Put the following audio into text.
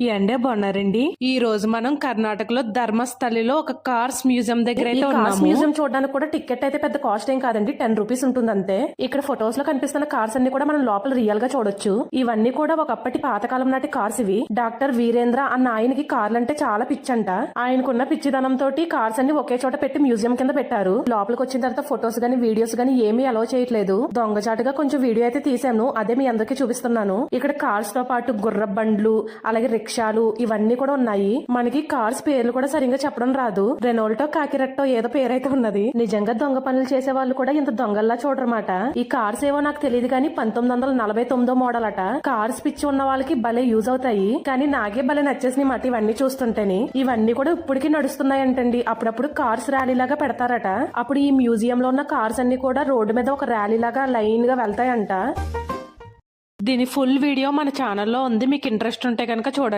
ఎండే బాగున్నారండి. ఈ రోజు మనం కర్ణాటకలో ధర్మస్థలిలో ఒక కార్స్ మ్యూజియం దగ్గర అయితే కార్స్ మ్యూజియం చూడడానికి కూడా టికెట్ అయితే పెద్ద కాస్ట్ ఏం కాదండి. టెన్ రూపీస్ ఉంటుంది అంతే ఇక్కడ ఫొటోస్లో కనిపిస్తున్న కార్స్ అన్ని కూడా మనం లోపల రియల్గా చూడొచ్చు. ఇవన్నీ కూడా ఒకప్పటి పాతకాలం నాటి కార్స్ ఇవి. డాక్టర్ వీరేంద్ర అన్న ఆయనకి కార్లు అంటే చాలా పిచ్చంట. ఆయనకున్న పిచ్చిదనం తోటి కార్స్ అన్ని ఒకే చోట పెట్టి మ్యూజియం కింద పెట్టారు. లోపలికి వచ్చిన తర్వాత ఫొటోస్ గానీ వీడియోస్ గానీ ఏమీ అలో చేయట్లేదు. దొంగచాటుగా కొంచెం వీడియో అయితే తీసాను అదే మీ అందరికీ చూపిస్తున్నాను. ఇక్కడ కార్స్తో పాటు గుర్ర బండ్లు అలాగే రిక్షాలు ఇవన్నీ కూడా ఉన్నాయి. మనకి కార్స్ పేర్లు కూడా సరిగ్గా చెప్పడం రాదు. రెనోల్టో కాకిరెట్టో ఏదో పేరైతే ఉన్నది. నిజంగా దొంగ పనులు చేసే వాళ్ళు కూడా ఇంత దొంగల్లా చూడరమాట. ఈ కార్స్ ఏవో నాకు తెలియదు కానీ పంతొమ్మిది వందల నలభై తొమ్మిదో మోడల్ అట. కార్స్ పిచ్చి ఉన్న వాళ్ళకి భలే యూజ్ అవుతాయి. కానీ నాకే భలే నచ్చేసినాయి మాట ఇవన్నీ చూస్తుంటేనే. ఇవన్నీ కూడా ఇప్పటికీ నడుస్తున్నాయంటండి. అప్పుడప్పుడు కార్స్ ర్యాలీ లాగా పెడతారట. అప్పుడు ఈ మ్యూజియం లో ఉన్న కార్స్ అన్ని కూడా రోడ్డు మీద ఒక ర్యాలీ లాగా లైన్గా వెళ్తాయంట. దీని ఫుల్ వీడియో మన ఛానల్లో ఉంది. మీకు ఇంట్రెస్ట్ ఉంటే కనుక చూడండి.